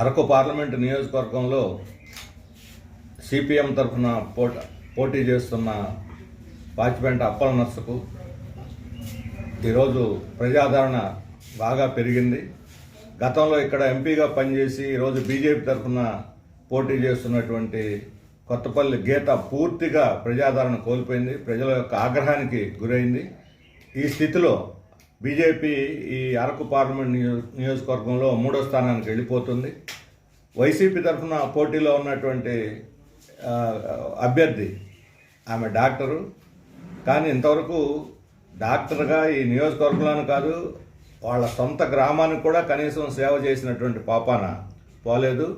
Araku parliament నియోజకవర్గంలో CPM తరఫున పోట పోటీ చేస్తున్న పాచిపెంట అప్పల నర్సుకు ఈరోజు ప్రజాదరణ బాగా పెరిగింది. గతంలో ఇక్కడ ఎంపీగా పనిచేసి ఈరోజు బీజేపీ తరఫున పోటీ చేస్తున్నటువంటి కొత్తపల్లి గీత పూర్తిగా ప్రజాదరణ కోల్పోయింది. ప్రజల యొక్క ఆగ్రహానికి గురైంది. ఈ స్థితిలో బీజేపీ ఈ అరకు పార్లమెంట్ నియో నియోజకవర్గంలో మూడో స్థానానికి వెళ్ళిపోతుంది. వైసీపీ తరఫున పోటీలో ఉన్నటువంటి అభ్యర్థి ఆమె డాక్టరు. కానీ ఇంతవరకు డాక్టర్గా ఈ నియోజకవర్గంలోనే కాదు వాళ్ళ సొంత గ్రామానికి కూడా కనీసం సేవ చేసినటువంటి పాపాన పోలేదు.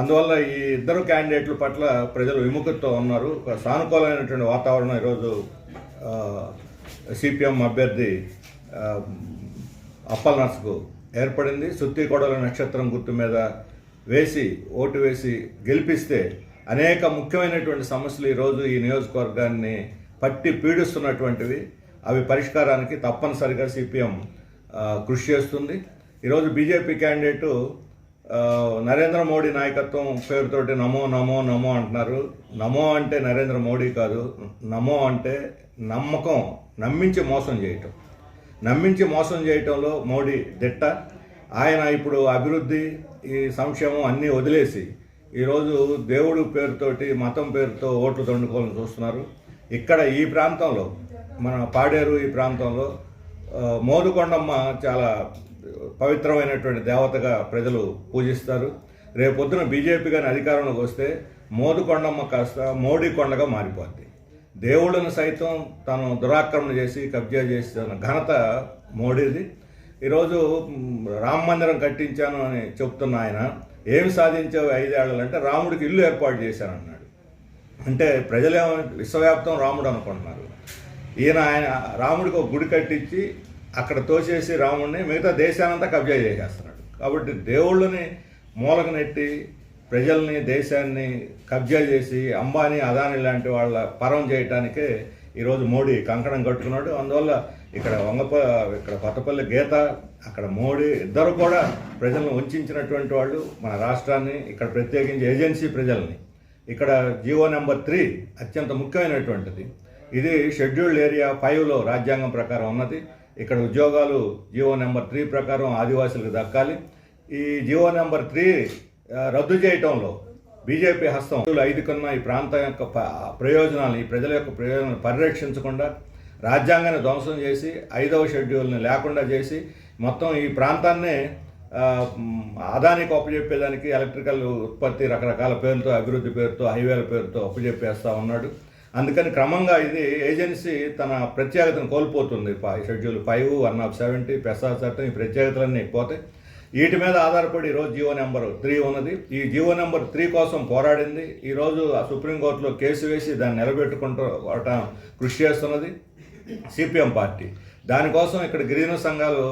అందువల్ల ఈ ఇద్దరు క్యాండిడేట్ల పట్ల ప్రజలు విముఖతతో ఉన్నారు. ఒక సానుకూలమైనటువంటి వాతావరణం ఈరోజు సిపిఎం అభ్యర్థి ఆ, అప్పల్ నర్స్కు ఏర్పడింది. సుత్తికోడల నక్షత్రం గుర్తు మీద వేసి ఓటు వేసి గెలిపిస్తే అనేక ముఖ్యమైనటువంటి సమస్యలు ఈరోజు ఈ నియోజకవర్గాన్ని పట్టి పీడిస్తున్నటువంటివి. అవి పరిష్కారానికి తప్పనిసరిగా సిపిఎం కృషి చేస్తుంది. ఈరోజు బీజేపీ క్యాండిడేటు నరేంద్ర మోడీ నాయకత్వం పేరుతోటి నమో నమో నమో అంటున్నారు. నమో అంటే నరేంద్ర మోడీ కాదు. నమో అంటే నమ్మకం నమ్మించి మోసం చేయటం. నమ్మించి మోసం చేయటంలో మోడీ దిట్ట. ఆయన ఇప్పుడు అభివృద్ధి ఈ సంక్షేమం అన్నీ వదిలేసి ఈరోజు దేవుడు పేరుతోటి మతం పేరుతో ఓట్లు దండుకోవాలని చూస్తున్నారు. ఇక్కడ ఈ ప్రాంతంలో మన పాడేరు ఈ ప్రాంతంలో మోదుకొండమ్మ చాలా పవిత్రమైనటువంటి దేవతగా ప్రజలు పూజిస్తారు. రేపొద్దున బీజేపీ కానీ అధికారంలోకి వస్తే మోదుకొండమ్మ కాస్త మోడీ కొండగా మారిపోద్ది. దేవుళ్ళను సైతం తను దురాక్రమణ చేసి కబ్జా చేసిన ఘనత మోడీది. ఈరోజు రామ మందిరం కట్టించాను అని చెప్తున్న ఆయన ఏమి సాధించావు ఐదేళ్ళు అంటే రాముడికి ఇల్లు ఏర్పాటు చేశానన్నాడు. అంటే ప్రజలేమో విశ్వవ్యాప్తం రాముడు అనుకుంటున్నారు. ఈయన ఆయన రాముడికి ఒక గుడి కట్టించి అక్కడ తోసేసి రాముడిని మిగతా దేశానంతా కబ్జా చేసేస్తున్నాడు. కాబట్టి దేవుళ్ళని మూలకనెట్టి ప్రజల్ని దేశాన్ని కబ్జా చేసి అంబానీ అదానీ లాంటి వాళ్ళ పరం చేయటానికే ఈరోజు మోడీ కంకణం కట్టుకున్నాడు. అందువల్ల ఇక్కడ వంగప ఇక్కడ కొత్తపల్లి గీత అక్కడ మోడీ ఇద్దరు కూడా ప్రజలను వంచినటువంటి వాళ్ళు మన రాష్ట్రాన్ని ఇక్కడ ప్రత్యేకించి ఏజెన్సీ ప్రజల్ని. ఇక్కడ జియో నెంబర్ త్రీ అత్యంత ముఖ్యమైనటువంటిది. ఇది షెడ్యూల్డ్ ఏరియా ఫైవ్లో రాజ్యాంగం ప్రకారం ఉన్నది. ఇక్కడ ఉద్యోగాలు జియో నెంబర్ త్రీ ప్రకారం ఆదివాసులకు దక్కాలి. ఈ జియో నెంబర్ త్రీ రద్దు చేయటంలో బీజేపీ హస్తం ఐదు కన్నా ఈ ప్రాంతం యొక్క ప్రయోజనాలను ప్రయోజనాలు ఈ ప్రజల యొక్క ప్రయోజనాలను పరిరక్షించకుండా రాజ్యాంగాన్ని ధ్వంసం చేసి ఐదవ షెడ్యూల్ని లేకుండా చేసి మొత్తం ఈ ప్రాంతాన్నే ఆదానికి మ్, అదానికి అప్పచెప్పేదానికి ఎలక్ట్రికల్ ఉత్పత్తి రకరకాల పేర్లతో అభివృద్ధి పేరుతో హైవేల పేరుతో అప్పచెప్పేస్తా ఉన్నాడు. అందుకని క్రమంగా ఇది ఏజెన్సీ తన ప్రత్యేకతను కోల్పోతుంది. Schedule five one of seventy PESA చట్టం ఈ ప్రత్యేకతలన్నీ పోతాయి వీటి మీద ఆధారపడి ఈరోజు జీవో నెంబర్ త్రీ ఉన్నది. ఈ జీవో నెంబర్ త్రీ కోసం పోరాడింది. ఈరోజు సుప్రీంకోర్టులో కేసు వేసి దాన్ని నిలబెట్టుకుంటూ కృషి చేస్తున్నది సిపిఎం పార్టీ. దానికోసం ఇక్కడ గిరిజన సంఘాలు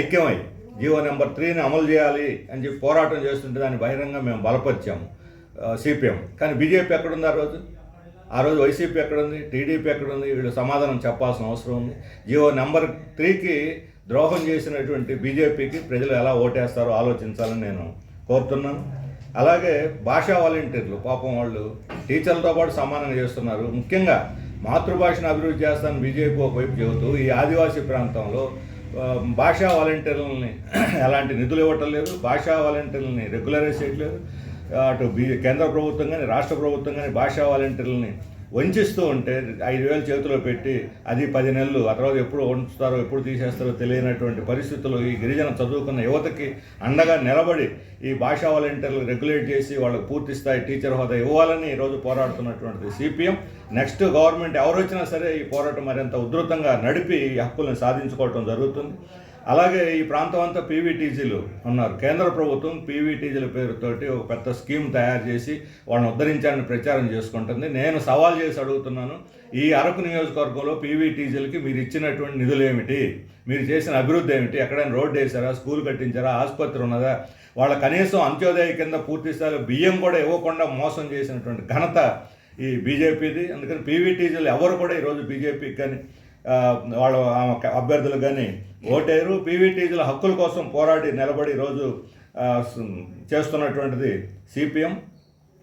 ఐక్యమై జియో నెంబర్ త్రీని అమలు చేయాలి అని చెప్పి పోరాటం చేస్తుంటే దాన్ని బహిరంగ మేము బలపరిచాము సిపిఎం. కానీ బీజేపీ ఎక్కడుంది ఆ రోజు? ఆ రోజు వైసీపీ ఎక్కడుంది? టీడీపీ ఎక్కడుంది? వీళ్ళు సమాధానం చెప్పాల్సిన అవసరం ఉంది. జీవో నెంబర్ త్రీకి ద్రోహం చేసినటువంటి బీజేపీకి ప్రజలు ఎలా ఓటేస్తారో ఆలోచించాలని నేను కోరుతున్నాను. అలాగే భాషా వాలంటీర్లు పాపం వాళ్ళు టీచర్లతో పాటు సమానంగా చేస్తున్నారు. ముఖ్యంగా మాతృభాషను అభివృద్ధి చేస్తాను బీజేపీ ఒకవైపు చెబుతూ ఈ ఆదివాసీ ప్రాంతంలో భాషా వాలంటీర్లని ఎలాంటి నిధులు ఇవ్వటం లేదు. భాషా వాలంటీర్లని రెగ్యులరైజ్ చేయట్లేదు. అటు బీ కేంద్ర ప్రభుత్వం కానీ రాష్ట్ర ప్రభుత్వం కానీ భాషా వాలంటీర్లని వంచిస్తూ ఉంటే ఐదు వేలు చేతిలో పెట్టి అది పది నెలలు ఆ తర్వాత ఎప్పుడు ఉంచుతారో ఎప్పుడు తీసేస్తారో తెలియనటువంటి పరిస్థితుల్లో ఈ గిరిజన చదువుకున్న యువతకి అండగా నిలబడి ఈ భాషా వాలంటీర్లు రెగ్యులేట్ చేసి వాళ్ళకి పూర్తి స్థాయి టీచర్ హోదా ఇవ్వాలని ఈరోజు పోరాడుతున్నటువంటిది సిపిఎం నెక్స్ట్ గవర్నమెంట్ ఎవరు వచ్చినా సరే ఈ పోరాటం మరింత ఉధృతంగా నడిపి ఈ హక్కులను సాధించుకోవటం జరుగుతుంది. అలాగే ఈ ప్రాంతం అంతా పీవీటీజీలు ఉన్నారు. కేంద్ర ప్రభుత్వం పీవీటీజీల పేరుతోటి ఒక పెద్ద స్కీమ్ తయారు చేసి వాళ్ళని ఉద్ధరించాలని ప్రచారం చేసుకుంటుంది. నేను సవాల్ చేసి అడుగుతున్నాను ఈ అరకు నియోజకవర్గంలో పీవీటీజీలకి మీరు ఇచ్చినటువంటి నిధులు ఏమిటి? మీరు చేసిన అభివృద్ధి ఏమిటి? ఎక్కడైనా రోడ్డు వేసారా స్కూల్ కట్టించారా? ఆసుపత్రి ఉన్నదా? వాళ్ళ కనీసం అంత్యోదయ కింద పూర్తి స్థాయిలో బియ్యం కూడా ఇవ్వకుండా మోసం చేసినటువంటి ఘనత ఈ బీజేపీది. అందుకని పీవీటీజీలు ఎవరు కూడా ఈరోజు బీజేపీకి కానీ వాళ్ళ ఆమె అభ్యర్థులు కానీ ఓటేరు పీవీటీజీల హక్కుల కోసం పోరాడి నిలబడి రోజు చేస్తున్నటువంటిది సిపిఎం.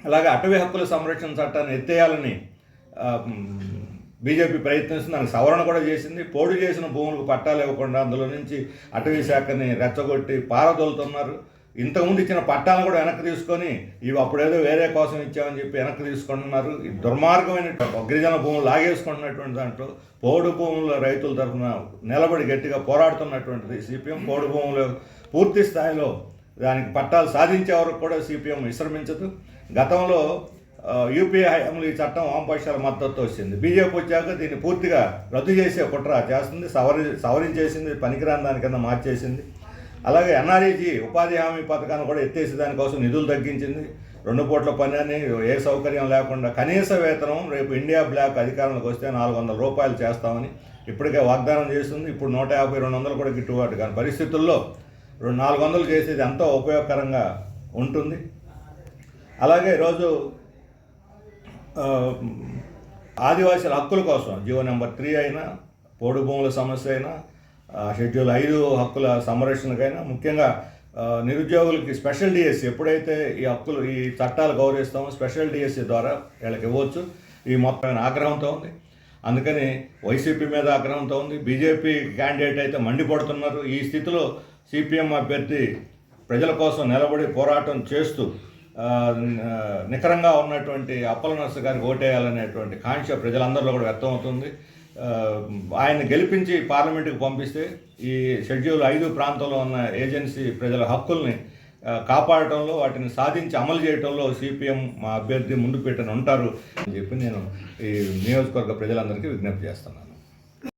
అలాగే అటవీ హక్కుల సంరక్షణ చట్టాన్ని ఎత్తేయాలని బీజేపీ ప్రయత్నిస్తుంది. దానికి సవరణ కూడా చేసింది. పోడు చేసిన భూములకు పట్టాలు ఇవ్వకుండా అందులో నుంచి అటవీ శాఖని రెచ్చగొట్టి పారదోలుతున్నారు. ఇంతకుముందు ఇచ్చిన పట్టాలను కూడా వెనక్కి తీసుకొని ఇవి అప్పుడేదో వేరే కోసం ఇచ్చామని చెప్పి వెనక్కి తీసుకుంటున్నారు. ఈ దుర్మార్గమైన గిరిజన భూములు లాగేసుకుంటున్నటువంటి దాంట్లో పోడు భూముల రైతుల తరఫున నిలబడి గట్టిగా పోరాడుతున్నటువంటిది. సిపిఎం పోడు భూములు పూర్తి స్థాయిలో దానికి పట్టాలు సాధించే వరకు కూడా సిపిఎం విశ్రమించదు. గతంలో ఆ, యూపీఏ హయాంలో ఈ చట్టం వామపక్షాల మద్దతు వచ్చింది. బీజేపీ వచ్చాక దీన్ని పూర్తిగా రద్దు చేసే కుట్ర చేస్తుంది సవరి సవరించేసింది పనికిరాని దానికన్నా మార్చేసింది. అలాగే ఎన్ఆర్ఈజీ ఉపాధి హామీ పథకాన్ని కూడా ఎత్తేసి దానికోసం నిధులు తగ్గించింది. రెండు పూట్ల పని అని ఏ సౌకర్యం లేకుండా కనీస వేతనం రేపు ఇండియా బ్లాక్ అధికారంలోకి వస్తే నాలుగు వందల రూపాయలు చేస్తామని ఇప్పటికే వాగ్దానం చేస్తుంది. ఇప్పుడు నూట యాభై రెండు వందలు కూడా గిట్టుబాటు కాని పరిస్థితుల్లో రెండు నాలుగు వందలు చేసేది ఎంతో ఉపయోగకరంగా ఉంటుంది. అలాగే ఈరోజు ఆదివాసీల హక్కుల కోసం జీవో నెంబర్ త్రీ అయినా పోడు భూముల సమస్య అయినా షెడ్యూల్ ఐదు హక్కుల సంరక్షణకైనా ముఖ్యంగా నిరుద్యోగులకి స్పెషల్ డిఎస్సి ఎప్పుడైతే ఈ హక్కులు ఈ చట్టాలు గౌరవిస్తామో స్పెషల్ డిఎస్సి ద్వారా వీళ్ళకి ఇవ్వచ్చు. ఈ మొత్తమైన ఆగ్రహంతో ఉంది. అందుకని వైసీపీ మీద ఆగ్రహంతో ఉంది. బీజేపీ క్యాండిడేట్ అయితే మండిపడుతున్నారు. ఈ స్థితిలో సిపిఎం అభ్యర్థి ప్రజల కోసం నిలబడి పోరాటం చేస్తూ నికరంగా ఉన్నటువంటి అప్పల నర్సు గారికి ఓటేయాలనేటువంటి కాంక్ష ప్రజలందరిలో కూడా వ్యక్తమవుతుంది. ఆయన గెలిపించి పార్లమెంటుకి పంపిస్తే ఈ షెడ్యూల్ ఐదు ప్రాంతంలో ఉన్న ఏజెన్సీ ప్రజల హక్కుల్ని కాపాడటంలో వాటిని సాధించి అమలు చేయడంలో సిపిఎం మా అభ్యర్థి ముందు పెట్టని ఉంటారు అని చెప్పి నేను ఈ నియోజకవర్గ ప్రజలందరికీ విజ్ఞప్తి చేస్తున్నాను.